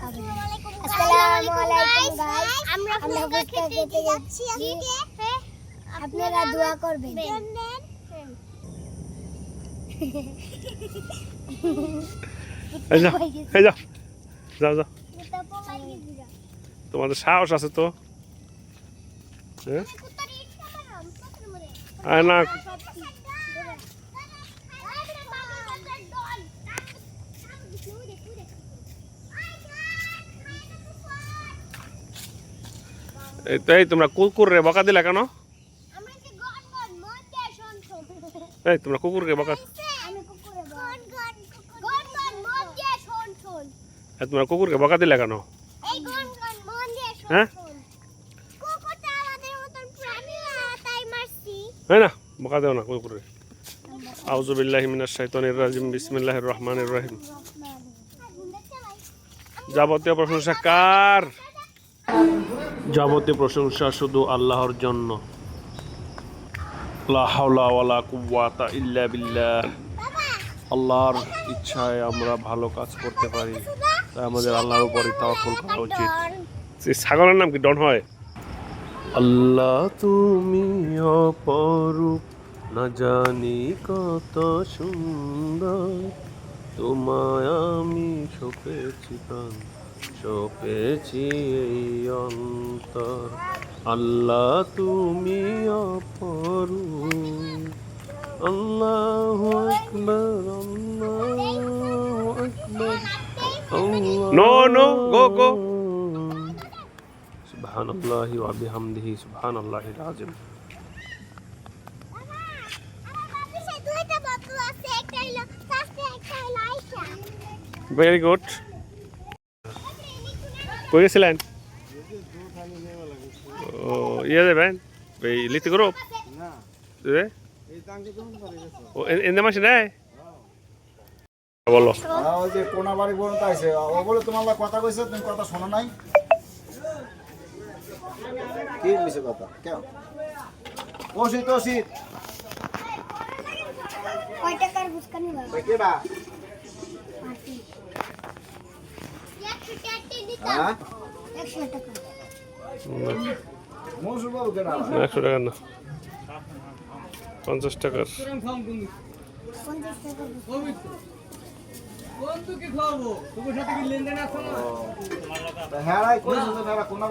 আসসালামু আলাইকুম গাইস আমরা ফুচকা খেতে যাচ্ছি আপনারা দোয়া করবেন। এই যাও এই যাও। যাও যাও। তোমাদের সাহস আছে তো। হ্যাঁ? না এই তো এই তোমরা কুকুর বকা দিলা কেন? এই তোমরা কুকুরকে বকা তোমরা কুকুরকে বকা দিলা কেন? হ্যাঁ? হ্যাঁ না? বকা দেও না কুকুরে আউযু বিল্লাহি মিনাশ শাইতানির রাজিম বিসমিল্লাহির রহমানির রহিম। যাবতীয় প্রশংসা কার? যাবতীয় প্রশংসা শুধু আল্লাহর জন্য। ইল্লা বিল্লাহ। আল্লাহর ইচ্ছায় আমরা ভালো কাজ করতে পারি তাই আমাদের আল্লাহর উপরে তাওয়াক্কুল করা উচিত। সেই ছাগলের নাম কি? ডন হয়? আল্লাহ তুমি অপরূপ না জানি কত সুন্দর। তোমায় আমি সপেছি প্রাণ সপেছি এই অন্তর। আল্লাহ তুমি অপরু আল্লাহু আকবার আল্লাহু আকবার নো নো গো গো। সুবহানাল্লাহি ওয়া বিহামদিহি সুবহানাল্লাহিল আযীম। দুইটা বোতল আছে একটা হলো সাসে একটা হলো আয়শা। ভেরি গুড কই গেছিলেন ও ইয়ে যাবেন এই লিখতে করো রে ও এনে মাসে নেয়? বলো। আর ওই যে কোনা বাড়ি পর্যন্ত আইছে। ও বলে তোমার কথা কইছে তুমি কথা শোনো নাই? কি মিছে কথা? কেন ও শীত ও কয় টাকার একশো চারটে হ্যাঁ একশো কেডা একশো টাকা। না পঞ্চাশ টাকার। পঞ্চাশ টাকা। হ্যাঁ রাই কইছে তো তারা কোনা